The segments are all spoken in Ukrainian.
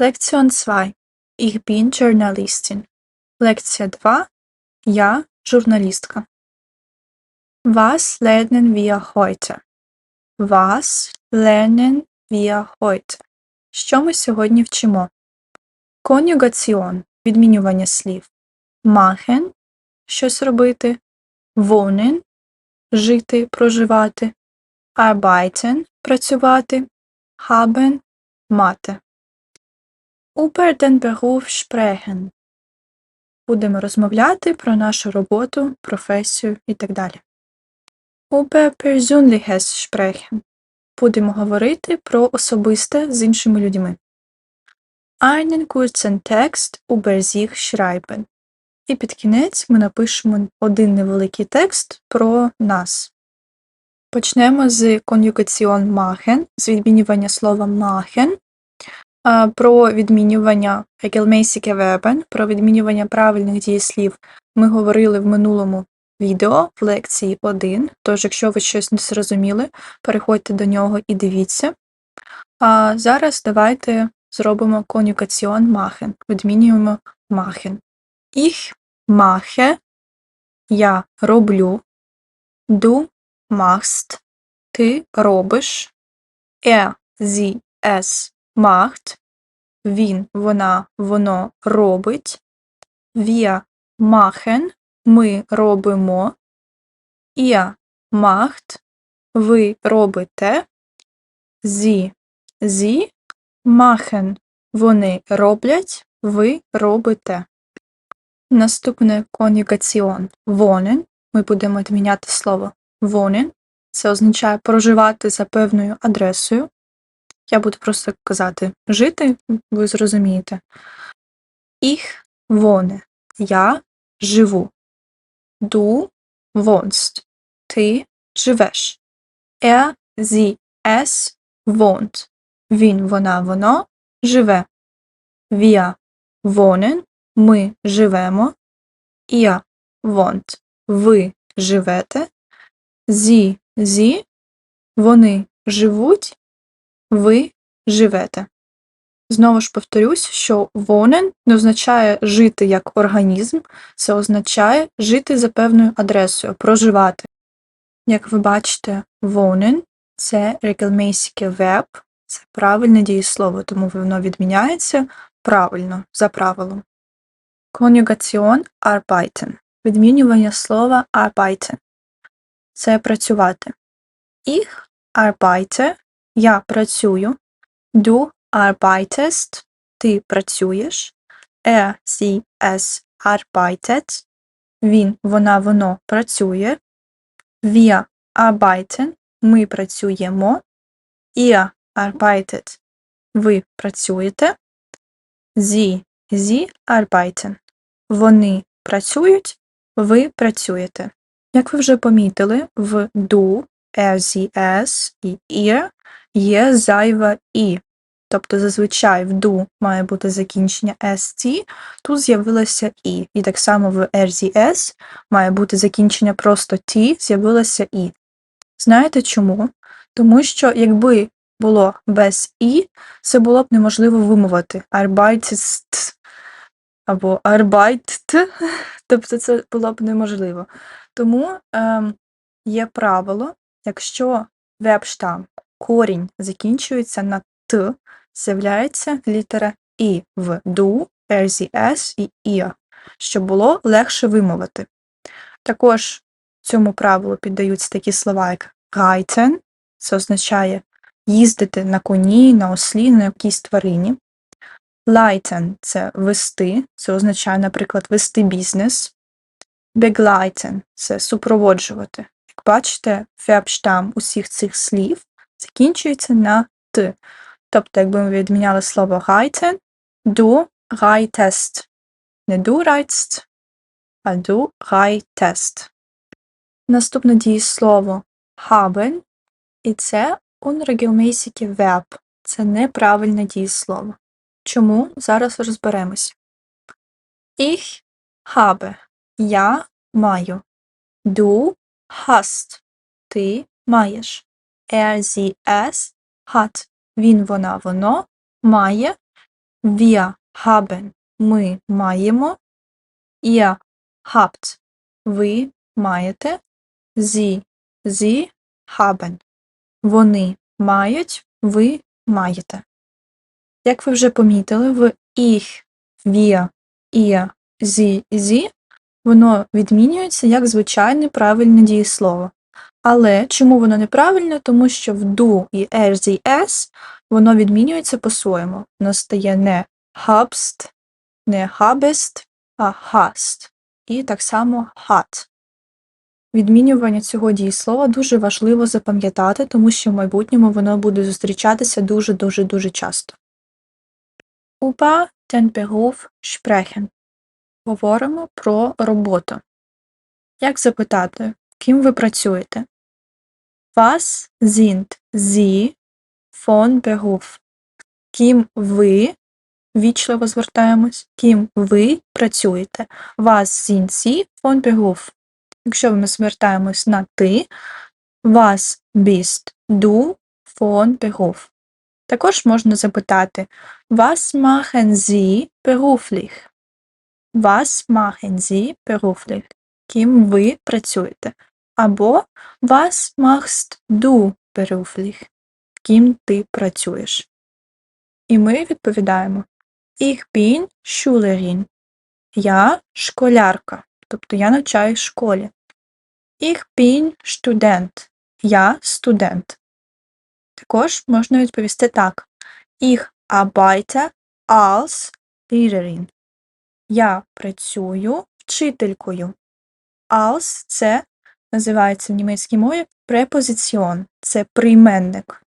Lektion 2. Ich bin Journalistin. Лекція 2. Я журналістка. Was lernen wir heute? Was lernen wir heute? Що ми сьогодні вчимо? Конюгаціон – відмінювання слів. Machen – щось робити. Wohnen – жити, проживати. Arbeiten – працювати. Haben – мати. Über den Beruf sprechen. Будемо розмовляти про нашу роботу, професію і так далі. Über Persönliches sprechen. Будемо говорити про особисте з іншими людьми. Einen kurzen Text über sich schreiben. І під кінець ми напишемо один невеликий текст про нас. Почнемо з конюгаціон machen, з відмінювання слова machen, про відмінювання regelmäßige Verben, про відмінювання правильних дієслів ми говорили в минулому відео в лекції 1, тож якщо ви щось не зрозуміли, переходьте до нього і дивіться. А зараз давайте зробимо конюгаціон machen, відмінюємо machen. Ich mache, я роблю, du machst, ти робиш, er, sie, es macht, він, вона, воно робить, wir machen, ми робимо, ihr macht, ви робите, sie, sie machen, вони роблять, ви робите. Наступне конюгаціон wohnen. Ми будемо відміняти слово wohnen. Це означає проживати за певною адресою. Я буду просто казати жити, ви зрозумієте. Ich wohne. Я живу. Du wohnst. Ти живеш. Er, sie, es wohnt. Він, вона, воно живе. Wir wohnen. Ми живемо. Ihr wohnt. Ви живете. Sie, sie. Вони живуть. Ви живете. Знову ж повторюсь, що wohnen не означає жити як організм, це означає жити за певною адресою, проживати. Як ви бачите, wohnen – це regelmäßige Verb, це правильне дієслово, тому воно відміняється правильно, за правилом. Конюгаціон arbeiten – відмінювання слова arbeiten – це працювати. Ich arbeite – я працюю. Du arbeitest – ти працюєш. Er, sie, es arbeitet – він, вона, воно працює. Wir arbeiten – ми працюємо. Ihr arbeitet – ви працюєте. Sie, sie arbeiten – вони працюють, ви працюєте. Як ви вже помітили, в du, er, sie, es і ihr є зайва і. Тобто зазвичай в du має бути закінчення st, тут з'явилося і. І так само в RZS має бути закінчення просто ті, з'явилося і. Знаєте чому? Тому що якби було без і, це було б неможливо вимовити. Arbeitest або arbeitet, тобто це було б неможливо. Тому ем, є правило, якщо вебштам корінь закінчується на т, з'являється літера І в du, RZS і IA, щоб було легше вимовити. Також цьому правилу піддаються такі слова, як reiten, це означає їздити на коні, на ослі, на якійсь тварині. Leiten – це вести, це означає, наприклад, вести бізнес. Begleiten – це супроводжувати. Як бачите, фебштам усіх цих слів закінчується на т. Тобто, якби ми відміняли слово reiten, du reitest. Не du reitst, а du reitest. Наступне дієслово haben, і це unregelmäßige Verb. Це неправильне дієслово. Чому? Зараз розберемось. Ich habe. Я маю. Du hast. Ти маєш. Er, hat. Він, вона, воно має. wir haben – ми маємо, ihr habt – ви маєте, sie – sie haben – вони мають, ви маєте. Як ви вже помітили, в ich, wir, ihr, sie, sie воно відмінюється як звичайне правильне дієслово. Але чому воно неправильне? Тому що в do і sie, es воно відмінюється по-своєму. Воно стає не habst, не habest, а hast. І так само hat. Відмінювання цього дієслова дуже важливо запам'ятати, тому що в майбутньому воно буде зустрічатися дуже-дуже-дуже часто. Über den Beruf sprechen. Говоримо про роботу. Як запитати, ким ви працюєте? Was sind Sie von Beruf? Ким ви, вічливо звертаємось, ким ви працюєте? Was sind Sie von Beruf? Якщо ми звертаємось на ти, Was bist du von Beruf? Також можна запитати Was machen Sie beruflich? Was machen Sie beruflich? Ким ви працюєте? Або Was machst du beruflich? Ким ти працюєш? І ми відповідаємо Ich bin Schülerin. Я школярка, тобто я навчаюсь в школі. Ich bin Student. Я студент. Також можна відповісти так. Ich arbeite als Lehrerin. Я працюю вчителькою. Als – це називається в німецькій мові препозиціон, це прийменник.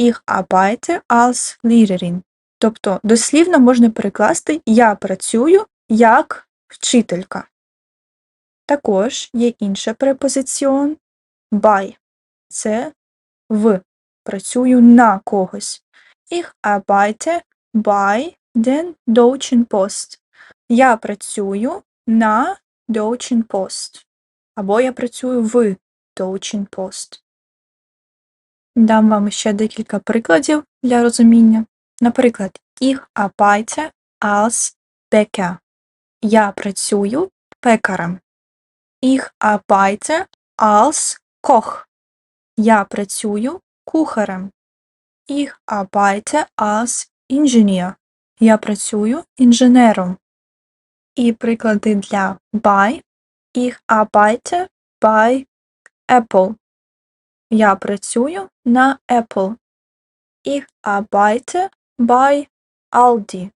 Ich arbeite als Lehrerin. Тобто дослівно можна перекласти Я працюю як вчителька. Також є інша препозиціон by. Це в. Працюю на когось. Ich arbeite bei den Deutschen Post. Я працюю на Deutschen Post. Або я працюю в Deutschen Post. Дам вам ще декілька прикладів для розуміння. Наприклад, Ich arbeite als Bäcker. Я працюю пекарем. Ich arbeite als Koch. Я працюю кухарем. Ich arbeite als Ingenieur. Я працюю інженером. І приклади для by. Ich arbeite bei Apple. Я працюю на Apple. Ich arbeite bei Aldi.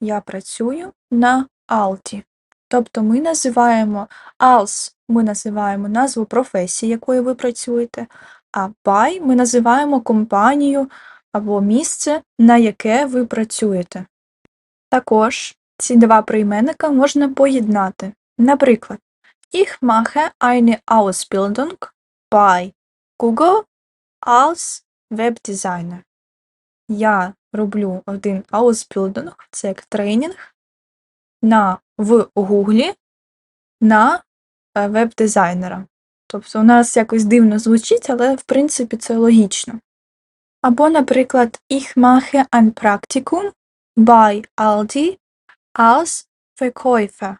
Я працюю на Aldi. Тобто ми називаємо als ми називаємо назву професії, якою ви працюєте, а by ми називаємо компанію або місце, на яке ви працюєте. Також ці два прийменника можна поєднати. Наприклад, Ich mache eine Ausbildung bei Google als Webdesigner. Я роблю один Ausbildung, це як тренінг, на в Гуглі на е, веб-дизайнера. Тобто у нас якось дивно звучить, але в принципі це логічно. Або, наприклад, Ich mache ein Praktikum bei Aldi als Verkäufer.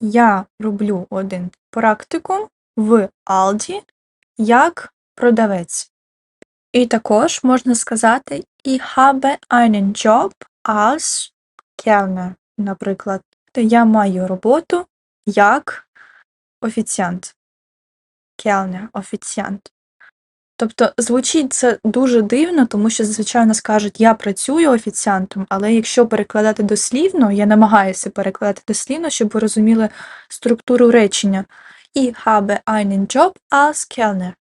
Я роблю один практикум в Алді як продавець. І також можна сказати Ich habe einen Job als Kellner. Наприклад, я маю роботу як офіціант. Kellner – офіціант. Тобто звучить це дуже дивно, тому що зазвичай нас кажуть, я працюю офіціантом, але якщо перекладати дослівно, я намагаюся перекладати дослівно, щоб ви розуміли структуру речення. Ich habe einen Job als Kellner.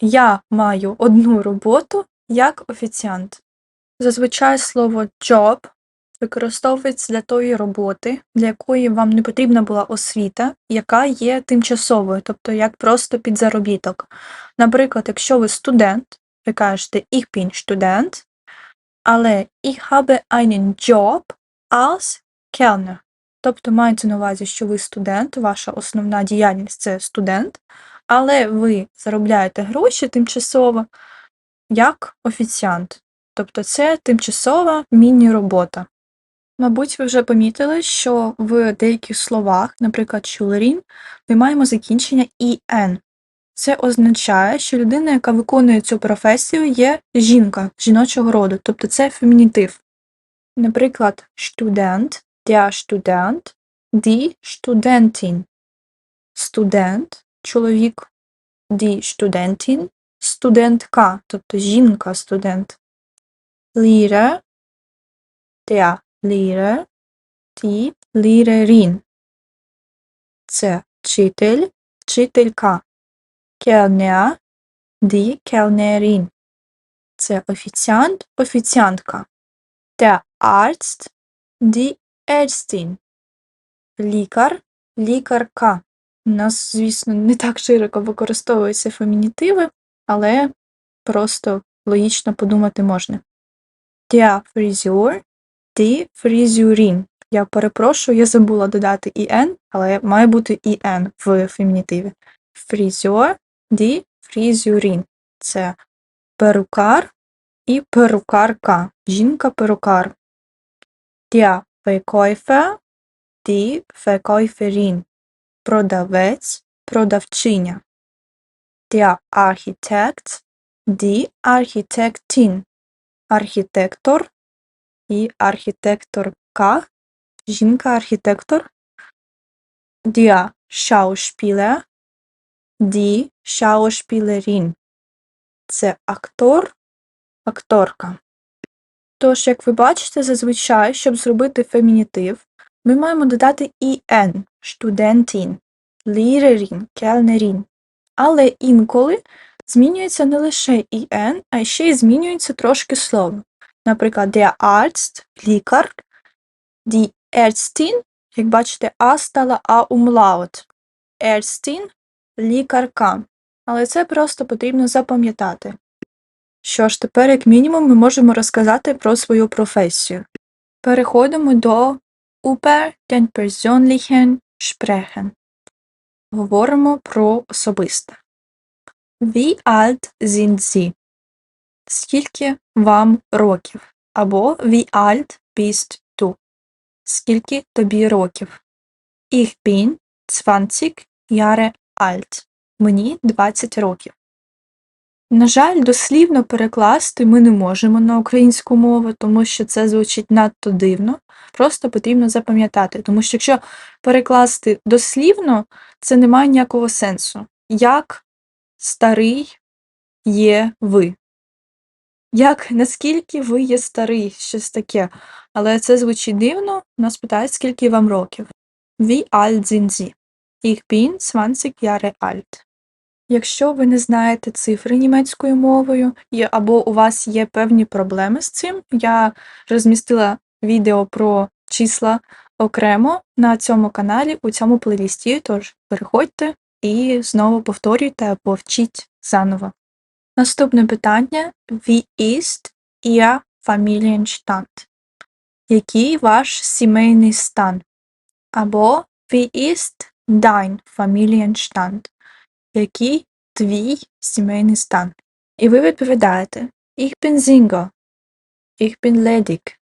Я маю одну роботу як офіціант. Зазвичай слово job використовується для тої роботи, для якої вам не потрібна була освіта, яка є тимчасовою, тобто як просто під заробіток. Наприклад, якщо ви студент, ви кажете Ich bin Student, але ich habe einen Job als Kellner. Тобто мається на увазі, що ви студент, ваша основна діяльність це студент, але ви заробляєте гроші тимчасово як офіціант. тобто це тимчасова міні-робота. Мабуть, ви вже помітили, що в деяких словах, наприклад, чулерін, ми маємо закінчення «ін». Це означає, що людина, яка виконує цю професію, є жінка жіночого роду, тобто це фемінітив. Наприклад, студент, der Student, die Studentin. Студент, чоловік, die Studentin, студентка, тобто жінка-студент. Lehrer, der Lehrer, die Lehrerin. Це вчитель, вчителька. Kellner, die Kellnerin. Це офіціант, офіціантка. Der Arzt, die Ärztin. Лікар, лікарка. У нас, звісно, не так широко використовуються фемінітиви, але просто логічно подумати можна. Der Friseur, die Friseurin. Я перепрошую, я забула додати «ін», але має бути «ін» в фемінітиві. Фрізер, die Friseurin. Це перукар і перукарка. Жінка-перукар. Der Verkäufer, die Verkäuferin. Продавець, продавчиня. Der Architekt, die Architektin. Архітектор і архітекторка. Жінка-архітектор. Der Schauspieler, die Schauspielerin. Це актор, акторка. Тож, як ви бачите, зазвичай, щоб зробити фемінітив, ми маємо додати «ін» – студентін, лірерін, келнерін. Але інколи змінюється не лише «ін», а ще й змінюється трошки слово. Наприклад, der Arzt – лікар, die Ärztin, як бачите, а стала а умлаут. Ärztin – лікарка. Але це просто потрібно запам'ятати. Що ж, тепер, як мінімум, ми можемо розказати про свою професію. Переходимо до über den persönlichen Sprechen. Говоримо про особисте. Wie alt sind Sie? Скільки вам років? Або Wie alt bist du? Скільки тобі років? Ich bin 20 Jahre alt. Мені 20 років. На жаль, дослівно перекласти ми не можемо на українську мову, тому що це звучить надто дивно. Просто потрібно запам'ятати, тому що якщо перекласти дослівно, це не має ніякого сенсу. Як старий є ви? Як наскільки ви є старий, щось таке. Але це звучить дивно, нас питають, скільки вам років. Wie alt sind Sie? Ich bin 20 Jahre. Якщо ви не знаєте цифри німецькою мовою, або у вас є певні проблеми з цим, я розмістила відео про числа окремо на цьому каналі у цьому плейлісті, тож переходьте і знову повторюйте або вчіть заново. Наступне питання: Wie ist Ihr Familienstand? Який ваш сімейний стан? Або Wie ist dein Familienstand? Який твій сімейний стан? І ви відповідаєте Ich bin Single. Ich bin ledig.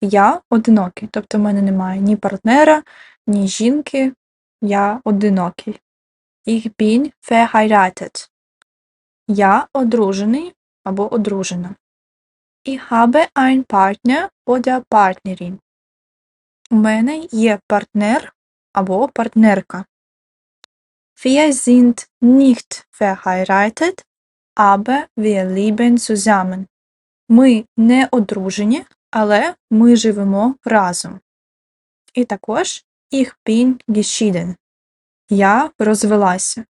Я одинокий. Тобто в мене немає ні партнера, ні жінки. Я одинокий. Ich bin verheiratet. Я одружений або одружена. Ich habe einen Partner oder Partnerin. У мене є партнер або партнерка. Wir sind nicht verheiratet, aber wir leben zusammen. Ми не одружені, але ми живемо разом. І також ich bin geschieden. Я розвелася.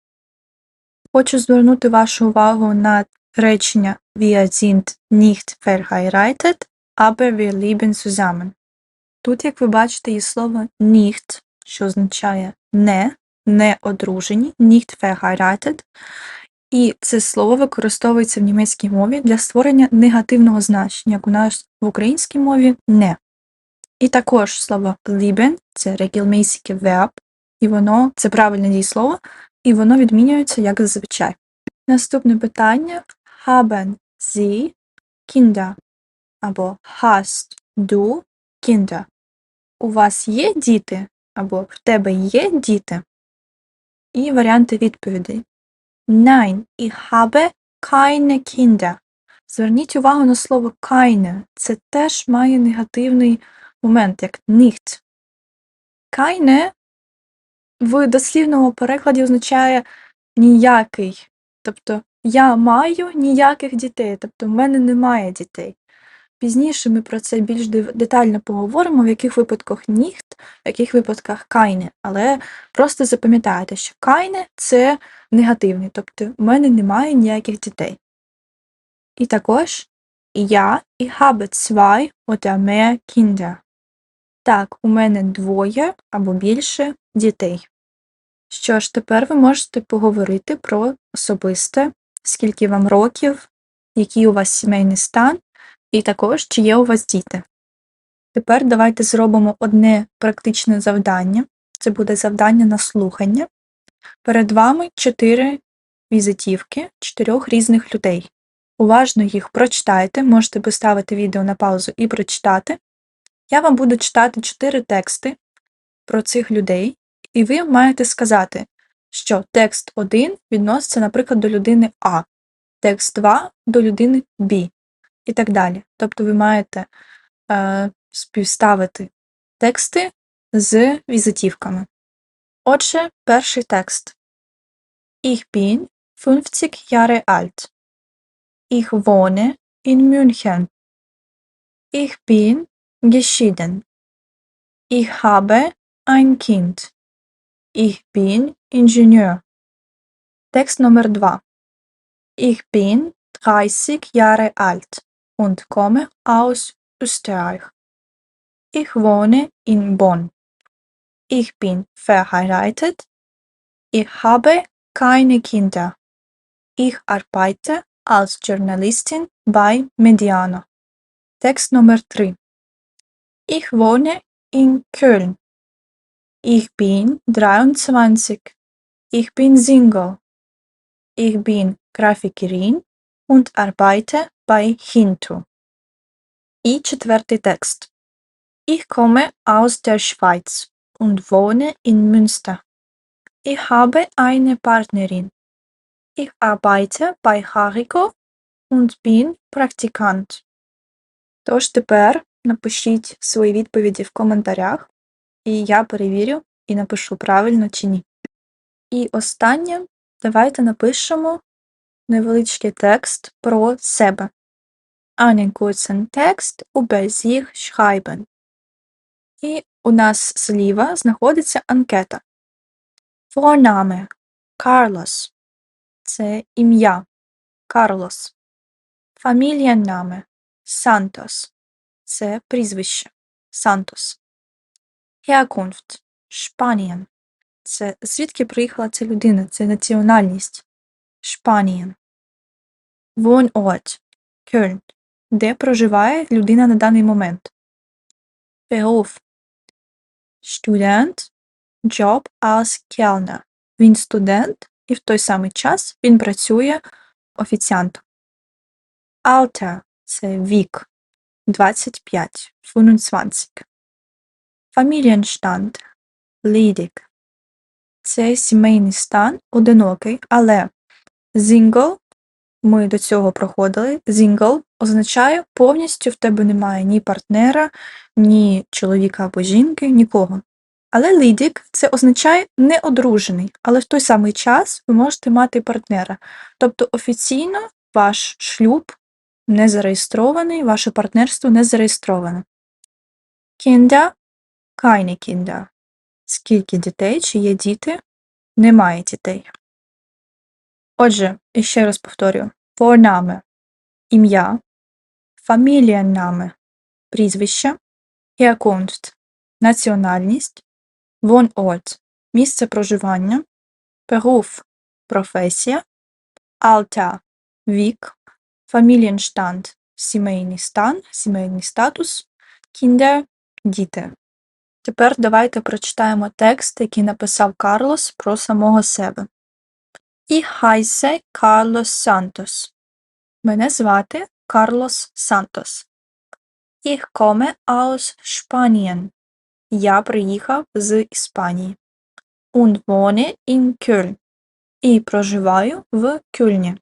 Хочу звернути вашу увагу на речення Wir sind nicht verheiratet, aber wir leben zusammen. Тут, як ви бачите, є слово nicht, що означає не, не одружені, nicht verheiratet. І це слово використовується в німецькій мові для створення негативного значення, як у нас в українській мові не. І також слово lieben – це regelmäßige verb, і воно це правильне дієслово, і воно відмінюється як зазвичай. Наступне питання: Haben Sie Kinder? або hast du Kinder? У вас є діти або в тебе є діти? І варіанти відповідей. Nein, ich habe keine Kinder. Зверніть увагу на слово keine. Це теж має негативний момент, як nicht. Keine в дослівному перекладі означає ніякий. Тобто я маю ніяких дітей, тобто в мене немає дітей. Пізніше ми про це більш детально поговоримо, в яких випадках nicht, в яких випадках keine. Але просто запам'ятайте, що keine – це негативний, тобто в мене немає ніяких дітей. І також я ich habe zwei oder mehr Kinder. Так, у мене двоє або більше дітей. Що ж, тепер ви можете поговорити про особисте, скільки вам років, який у вас сімейний стан, і також чи є у вас діти. Тепер давайте зробимо одне практичне завдання. Це буде завдання на слухання. Перед вами чотири візитівки чотирьох різних людей. Уважно їх прочитайте, можете поставити відео на паузу і прочитати. Я вам буду читати чотири тексти про цих людей, і ви маєте сказати, що текст 1 відноситься, наприклад, до людини А, текст 2 до людини Б і так далі. Тобто ви маєте е, співставити тексти з візитівками. Отже, перший текст. Ich bin 50 Jahre alt. Ich wohne in München. Ich bin geschieden. Ich habe ein Kind. Ich bin Ingenieur. Text Nummer 2. Ich bin 30 Jahre alt und komme aus Österreich. Ich wohne in Bonn. Ich bin verheiratet. Ich habe keine Kinder. Ich arbeite als Journalistin bei Mediana. Text Nummer 3. Ich wohne in Köln. Ich bin 23. Ich bin Single. Ich bin Grafikerin und arbeite bei Hintu. І четвертий текст. Ich komme aus der Schweiz und wohne in Münster. Ich habe eine Partnerin. Ich arbeite bei Harico und bin Praktikant. Тож тепер напишіть свої відповіді в коментарях, І я перевірю і напишу правильно чи ні. І останнє, давайте напишемо невеличкий текст про себе. Einen kurzen Text über sich schreiben. І у нас зліва знаходиться анкета. Vorname Carlos. Це ім'я Карлос. Фамілієннаме Santos. Це прізвище Сантос. Herkunft Spanien. Це звідки приїхала ця людина, це національність Spanien. Wohnort Köln. Де проживає людина на даний момент? Beruf Student Job als Kellner. Він студент і в той самий час він працює офіціантом. Alter – це вік 25, 25. Familienstand ledig. Це сімейний стан одинокий, але single, ми до цього проходили, single означає повністю в тебе немає ні партнера, ні чоловіка або жінки, нікого. Але ledig – це означає неодружений, але в той самий час ви можете мати партнера. Тобто офіційно ваш шлюб не зареєстрований, ваше партнерство не зареєстроване. Kinder – keine Kinder. Скільки дітей, чи є діти? Немає дітей. Отже, іще раз повторюю. Vorname – ім'я, Familienname – прізвище, Herkunft – національність, Wohnort – місце проживання, Beruf – професія, Alter – вік, Familienstand – сімейний стан, сімейний статус, Kinder – діти. Тепер давайте прочитаємо текст, який написав Карлос про самого себе. Ich heiße Carlos Santos. Мене звати Карлос Сантос. Ich komme aus Spanien. Я приїхав з Іспанії. Und wohne in Köln. І проживаю в Кюльні.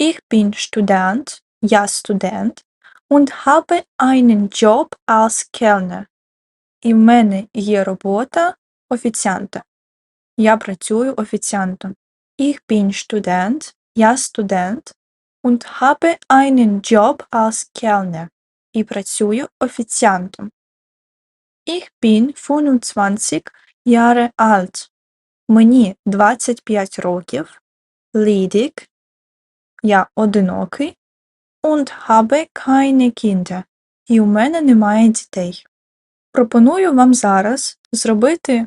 Ich bin Student. Я студент. Und habe einen Job als Kellner. І в мене є робота офіціанта. Я працюю офіціантом. Ich bin Student. Я студент. Und habe einen Job als Kellner. І працюю офіціантом. Ich bin 25 Jahre alt. Мені 25 років. Ledig. Я одинокий. Und habe keine Kinder. І у мене немає дітей. Пропоную вам зараз зробити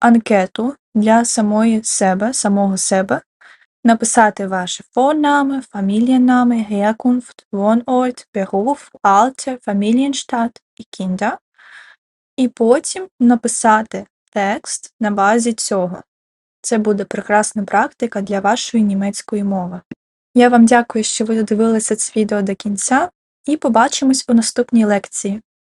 анкету для самої себе, самого себе, написати ваші Vorname, Familienname, Herkunft, Wohnort, Beruf, Alter, Familienstadt і Kinder, і потім написати текст на базі цього. Це буде прекрасна практика для вашої німецької мови. Я вам дякую, що ви додивилися це відео до кінця, і побачимось у наступній лекції.